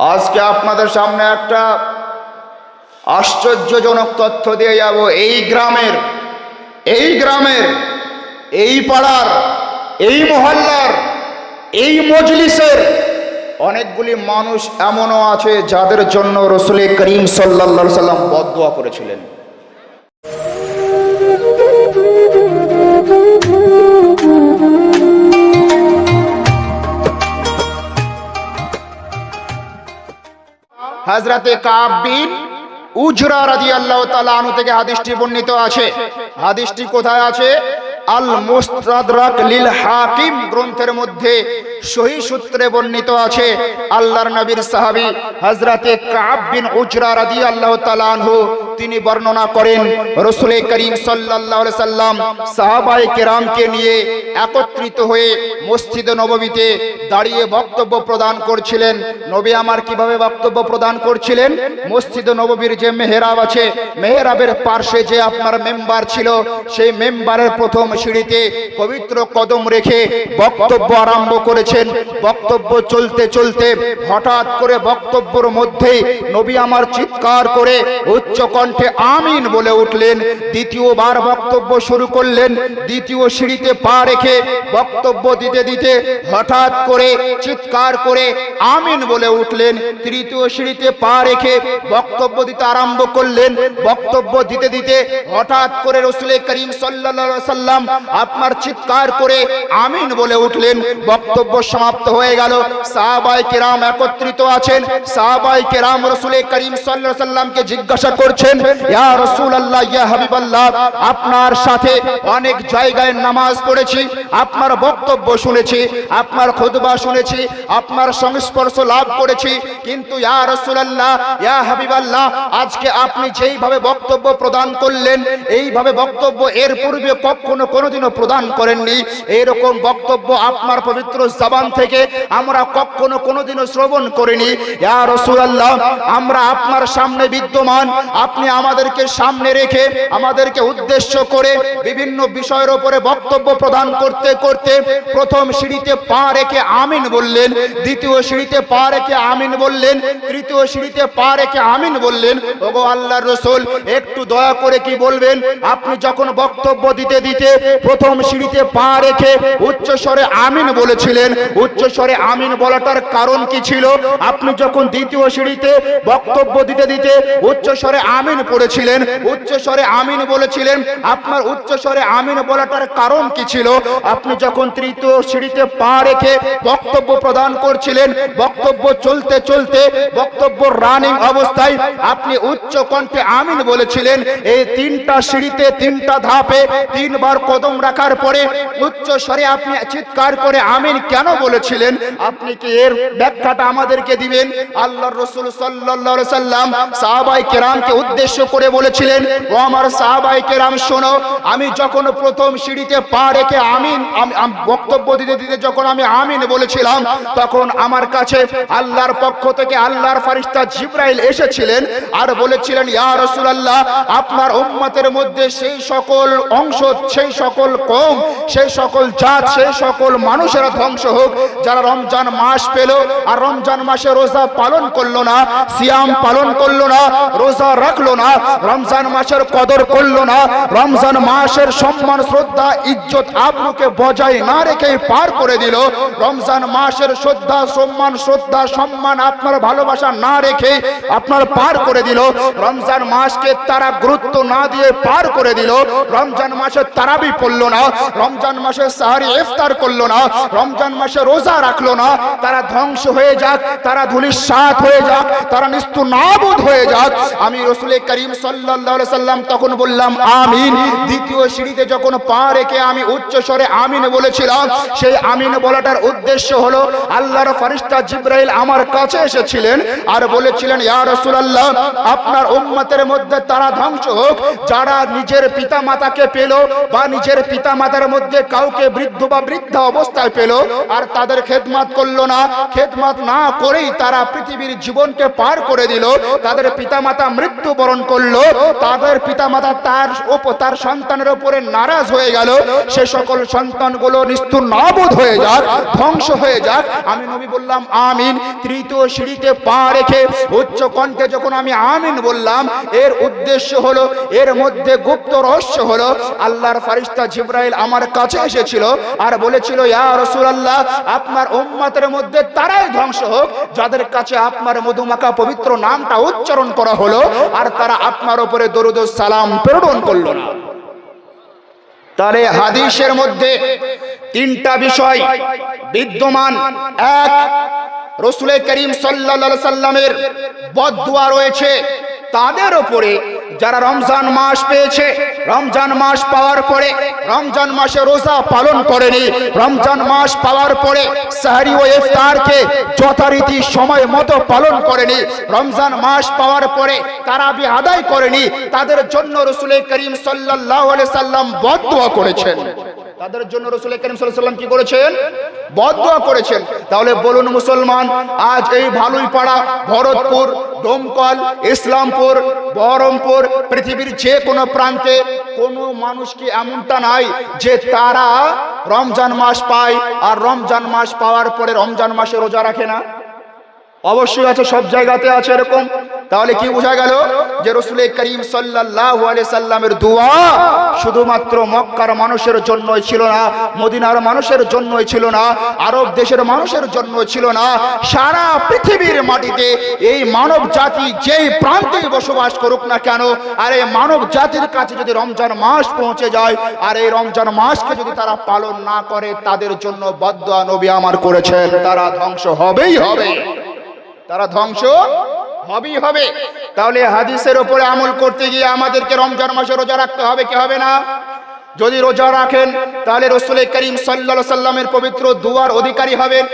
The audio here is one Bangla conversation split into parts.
আজকে আপনাদের সামনে একটা আশ্চর্যজনক তথ্য দিয়ে যাব। এই গ্রামের এই গ্রামের, এই পাড়ার, এই মহল্লার, এই মজলিসের অনেকগুলি মানুষ এমনও আছে যাদের জন্য রসুল করিম সাল্লা সাল্লাম বদুয়া করেছিলেন। হাজরাতে কাবিন উজরা রাজি আল্লাহ তালু থেকে হাদিসটি বর্ণিত আছে। হাদিসটি কোথায় আছে? আল মুস্তাদরাক লিল হাকিম গ্রন্থের মধ্যে সহি সূত্রে বর্ণিত আছে, আল্লাহর নবীর সাহাবী হযরতে কাব বিন উজরা রাদিয়াল্লাহু তাআলা আনহু, তিনি বর্ণনা করেন রাসূল করিম আলাইহি সাল্লাম সাহাবায়ে কেরামকে নিয়ে একত্রিত হয়ে মসজিদে নববীতে দাঁড়িয়ে বক্তব্য প্রদান করছিলেন। নবী আমার কীভাবে বক্তব্য প্রদান করছিলেন? মসজিদে নববীর যে মেহরাব আছে, মেহরাবের পার্শ্বে যে আপনার মেম্বার ছিল, সেই মেম্বারের প্রথম সিঁড়িতে পবিত্র কদম রেখে বক্তব্য আরম্ভ করেছেন বক্তব্য চলতে চলতে হঠাৎ করে বক্তব্যের মধ্যেই নবী আমার চিৎকার করে উচ্চ কণ্ঠে আমিন বলে উঠলেন। দ্বিতীয়বার বক্তব্য শুরু করলেন। দ্বিতীয় সিঁড়িতে পা রেখে বক্তব্য দিতে দিতে হঠাৎ করে চিৎকার করে আমিন বলে উঠলেন। তৃতীয় সিঁড়িতে পা রেখে বক্তব্য দিতে আরম্ভ করলেন। বক্তব্য দিতে দিতে হঠাৎ করে রসুল করিম সাল্লা সাল্লাম আপনার চিৎকার করে আমিন বলে উঠলেন। বক্তব্য সমাপ্ত হয়ে গেল। সাহাবাই কেরাম একত্রিত আছেন। সাহাবাই কেরাম রসুল করিম সাল্লা সাল্লামকে জিজ্ঞাসা করছেন, ইয়া রসুল আল্লাহ ইয়া হাবিব আপনার সাথে অনেক জায়গায় নামাজ পড়েছি, আপনার বক্তব্য শুনেছি, আপনার খুতবা শুনেছি, আপনার সংস্পর্শ লাভ করেছি, কিন্তু ইয়া রসুল আল্লাহ ইয়া হাবিব আজকে আপনি যেইভাবে বক্তব্য প্রদান করলেন, এইভাবে বক্তব্য এর পূর্বে কখনো কোনোদিনও প্রদান করেননি। এরকম বক্তব্য আপনার পবিত্র জবান থেকে আমরা কখনো কোনোদিনও শ্রবণ করিনি। ইয়া আমরা আপনার সামনে বিদ্যমান, আপনি আমাদেরকে সামনে রেখে আমাদেরকে উদ্দেশ্য করে বিভিন্ন বিষয়ের উপরে বক্তব্য প্রদান করতে করতে প্রথম সিঁড়িতে পা রেখে আমিন বললেন, দ্বিতীয় সিঁড়িতে পা রেখে আমিন বললেন, তৃতীয় সিঁড়িতে পা রেখে আমিন বললেন, ওগো আল্লাহর রসুল, একটু দয়া করে কি বলবেন? আপনি যখন বক্তব্য দিতে দিতে প্রথম সিঁড়িতে পা রেখে উচ্চ স্বরে আমিন বলেছিলেন উচ্চ স্বরে আমিন বলাটার কারণ কি ছিল? আপনি যখন দ্বিতীয় সিঁড়িতে বক্তব্য দিতে দিতে উচ্চ স্বরে আমিন পড়েছিলেন, উচ্চ স্বরে আমিন বলেছিলেন, আপনার উচ্চ স্বরে আমিন বলাটার কারণ কি ছিল? আপনি যখন তৃতীয় সিঁড়িতে পা রেখে বক্তব্য প্রদান করছিলেন, বক্তব্য চলতে চলতে, বক্তব্য রানিং অবস্থায় আপনি উচ্চ কণ্ঠে আমিন বলেছিলেন, এই তিনটা সিঁড়িতে তিনটা ধাপে তিনবার কদম রাখার পরে উচ্চ স্বরে আপনি চিৎকার করে আমিন কেন বলেছিলেন? আপনি কি এর ব্যাখ্যাটা আমাদেরকে দিবেন? আল্লাহর রসুল সাল্লাল্লাহু সাল্লাম সাহাবাই কেরামকে উদ্দেশ্য করে বলেছিলেন, ও আমার সাহাবাই কেরাম, শোনো, আমি যখন প্রথম সিঁড়িতে পা রেখে আমিন, আম- আম- বক্তব্য দিতে দিতে যখন আমি আমিন বলেছিলাম, তখন আমার কাছে আল্লাহর পক্ষ থেকে আল্লাহর ফারিস্তা জিব্রাইল এসেছিলেন আর বলেছিলেন, ইয়া রাসূলুল্লাহ, আপনার উম্মতের মধ্যে সেই সকল অংশ, সেই সকল কম সেই সকল জাত, সেই সকল মানুষেরা ধ্বংস হোক, যারা রমজান মাস পেল আর রমজান মাসে রোজা পালন করল না, সিয়াম পালন করল না, রোজা রাখল না, রমজান মাসের কদর করল না, রমজান মাসের সম্মান, শ্রদ্ধা, ইজ্জত আবরুকে বজায় না রেখে পার করে দিল, রমজান মাসের শ্রদ্ধা, সম্মান শ্রদ্ধা, সম্মান আপনার ভালোবাসা না রেখে আপনার পার করে দিল, রমজান মাসকে তারা গুরুত্ব না দিয়ে পার করে দিল, রমজান মাসে তারাবি পড়ল না, রমজান মাসে সাহারি ইফতার করল না, রমজান মাসে রোজা রাখল না, তারা ধ্বংস হয়ে যাক, তারা ধুলির সাত হয়ে যাক, তারা নিস্তু নাবুদ হয়ে যাক। আমি রসুল করিম আলাইহি সাল্লাম তখন বললাম, আমিন। দ্বিতীয় সিঁড়িতে যখন পা রেখে আমি উচ্চ স্বরে আমিন বলেছিলাম, সেই আমিন বলাটার উদ্দেশ্য হলো, আল্লাহর ফারিস্তা জিব্রাইল আমার কাছে এসেছিলেন আর বলেছিলেন, ইয়া রাসূলুল্লাহ, আপনার উম্মতের মধ্যে তারা ধ্বংস হোক, যারা নিজের পিতা মাতাকে পেল বা নিজের পিতা মাতার মধ্যে কাউকে বৃদ্ধ বা বৃদ্ধা অবস্থায় পেল আর তাদের খেদমাত করল না। খেদমাত না করেই তারা পৃথিবীর জীবনকে পার করে দিল। তাদের পিতা মাতা মৃত্যুবরণ করল। তাদের পিতামাতা তার তার সন্তানের উপরে নারাজ হয়ে গেল। সে সকল সন্তানগুলো নিস্তুর নাবোধ হয়ে যাক, ধ্বংস হয়ে যাক। আমি নবী বললাম, আমিন। তৃতীয় সিঁড়িতে পা রেখে উচ্চ কণ্ঠে যখন আমি আমিন বললাম, এর উদ্দেশ্য হলো, এর মধ্যে গুপ্ত রহস্য হলো, আল্লাহর ফারিস্তা জিব্রাইল আমার কাছে এসেছিল আর বলেছিল, ইয়া রাসূলুল্লাহ আপনার উম্মতের মধ্যে তারাই ধ্বংস হোক, যাদের কাছে আপনার মধুমাখা পবিত্র নামটা উচ্চারণ করা হলো, আর তারা আপনার উপরে দরুদ সালাম প্রেরণ করল না। তাহলে হাদিসের মধ্যে তিনটা বিষয় বিদ্যমান। এক রসুল করিম সাল্লা সাল্লামের বদুয়া রয়েছে। তাদের ওপরে যারা রমজান মাস পেয়েছে, রমজান মাস পাওয়ার পরে, রমজান মাসে রোজা পালন করেনি। রমজান মাস পাওয়ার পরে সাহারি ও ইফতারকে যথারীতি সময় মতো পালন করেনি। রমজান মাস পাওয়ার পরে তারাবি আদায় করেনি। তাদের জন্য রসুল করিম সাল্লাহ সাল্লাম বদুয়া করেছেন। তাদের জন্য রসুল করিম সাল্লাম কি করেছেন? বদুয়া করেছেন। তাহলে বলুন মুসলমান, আজ এই ভালুই পাড়া ভরতপুর ডোমকল ইসলামপুর, বহরমপুর, পৃথিবীর যে কোনো প্রান্তে কোনো মানুষ কি এমনটা নাই যে তারা রমজান মাস পায় আর রমজান মাস পাওয়ার পরে রমজান মাসে রোজা রাখে না। অবশ্যই আছে, সব জায়গাতে আছে এরকম। তাহলে কি বোঝা গেল যে রসুল করিম সাল্লাহ সাল্লামের দোয়া শুধুমাত্র মক্কার মানুষের জন্যই ছিল না, মদিনার মানুষের জন্যই ছিল না, আরব দেশের মানুষের জন্য ছিল না, সারা পৃথিবীর মাটিতে এই মানব জাতি যেই প্রান্তে বসবাস করুক না কেন, আর এই মানব জাতির কাছে যদি রমজান মাস পৌঁছে যায়, আর এই রমজান মাসকে যদি তারা পালন না করে, তাদের জন্য বদ্ধ নবী আমার করেছেন, তারা ধ্বংস হবেই হবে। তারা ধ্বংস হবেই হবে। তাহলে হাদিসের ওপরে আমল করতে গিয়ে আমাদেরকে রমজান মাসে রোজা রাখতে হবে, কি হবে না? যদি রোজা রাখেন, তাহলে রসুল করিম সাল্লা সাল্লামের পবিত্র দুয়ার অধিকারী হবেন।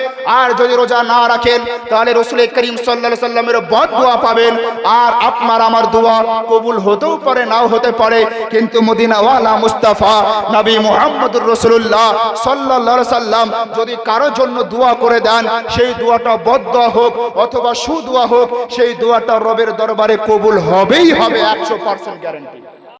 আর যদি রোজা না রাখেন, তাহলে রসুল করিম সাল্লা সাল্লামের বদ দোয়া পাবেন। আর আপনার আমার দোয়া কবুল হতেও পারে, নাও হতে পারে। কিন্তু মদিনাওয়ালা মুস্তাফা নবী মোহাম্মদুর রসুল্লাহ সাল্লা সাল্লাম যদি কারও জন্য দোয়া করে দেন, সেই দোয়াটা বদ দোয়া হোক অথবা সুদোয়া হোক, সেই দোয়াটা রবের দরবারে কবুল হবেই হবে, একশো পার্সেন্ট গ্যারেন্টি।